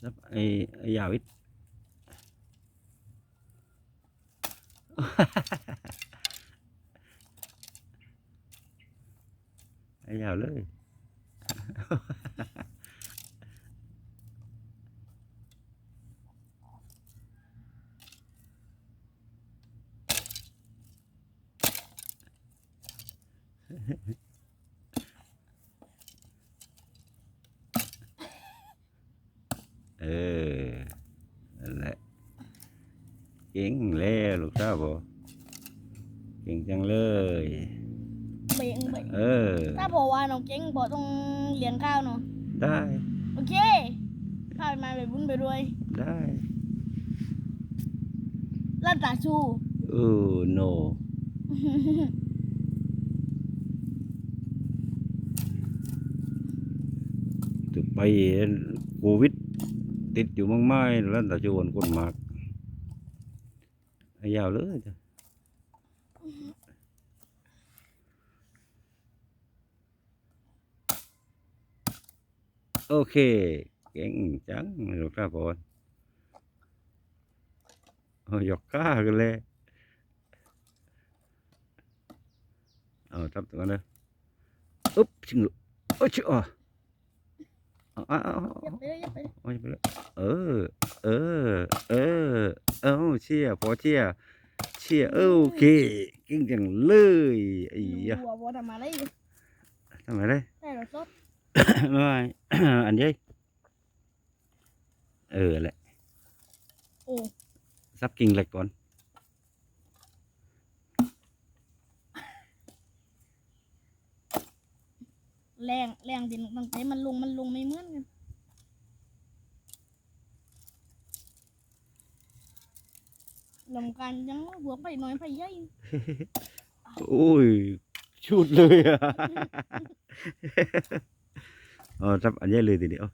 แล้วไอ้ไอ้ยาวิทย์ ไอ้ยาวเลย เออนั่นแหละ เก่งแล้วลูกสาวบอเก่งจังเลย เบงเบงเออ ถ้าบอกว่าน้องเก่งบอกต้องเลี้ยงข้าวเนาะได้ โอเคพาไปมาไปบุญไปด้วยได้ลั่นตาชู เออโนถึงไปโควิด ติดอยู่มากมายแล้วแต่ชวนคนมาก ไอ้ยาวเลยจ้ะโอเคเก่งจังลูกสาวบอลเอาหยอกก้ากัน เลยเอาทับตัวกันเลยอุ๊บชิงลุโอ้ยชิอ๋อเอาเอาเอาอย่าเอาไปเลยอย่าไปเลยเอาไปเลยเออเออเออเอาเชียร์พอเชียร์เชียร์โอเคเก่งจังเลยไอ้ยะบัวบัวทำอะไรอยู่ทำไมเลยได้หรอซดไม่ อันนี้เออแหละโอ้ซับกิ่งเหล็กก่อนแรงแรงดินตั้งแต่มันลงมันลงไม่เหมือนกัน ลำกันยังหัวไปหน้อยไปใหญ่โอ้ยชุดเลยอะเออซับอันนี้เลยทีเดียว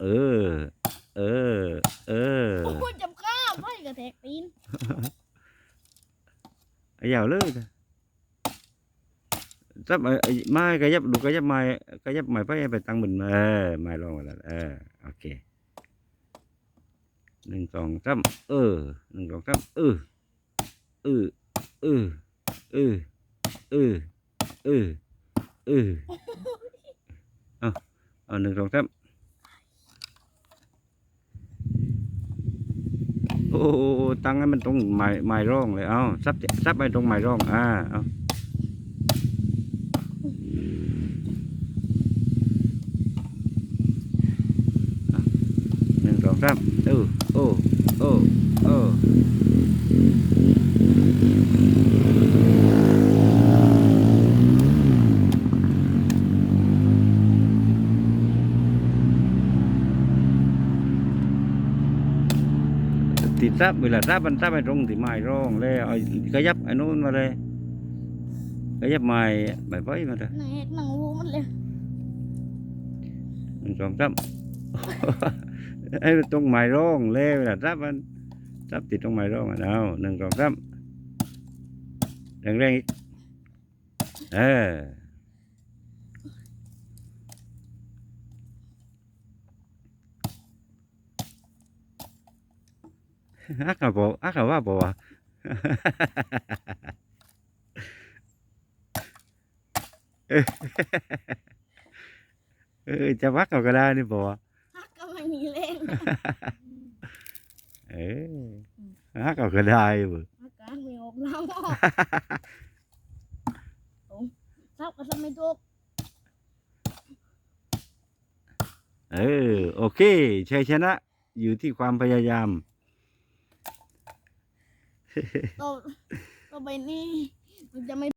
เออ เออ เออโอ้ยจับข้าวไปกระแทกตีนไอ้ยาวเลยจ้ะซับไอ้ไอ้ไม้กระยับดูกระยับไม้กระยับไม้ไปไปตั้งบนมาเออไม้ลงมาแล้วเออโอเค หนึ่งสองสามเออหนึ่งสองสามเออเออเออเออเออเออเออเอาเอาหนึ่งสองสามโอ้ตั้งให้มันตรงไม้ไม้ร่องเลยเอาซับซับไปตรงไม้ร่องอ่าเอาหนึ่งสองสาม เออโอ้โอ้โอ้ติดซับเวลาซับมันซับไปตรงที่ไม้ร่องแล้วเอาขยับ ไอ้นู้นมาเลยขยับไม้ใบไม้มาเลยหนังหมันเลยหนึ่งสองสามไอ้ตรงไม้ร่องเลยเวลาซับมันซับติดตรงไม้ร่องอะเอาหนึ่งสองสามแรงแรงอีกเออฮักกับบอกฮักกับว่าบอกว่าเออจะวักเอาก็ได้นี่บอกว่า เออฮักเอาก็ได้บ่อาการไม่ออกน้ำออกซับก็ทำไม่ถูกเออ โอเค ชัยชนะ อยู่ที่ความพยายาม ต่อต่อไปนี้มันจะไม่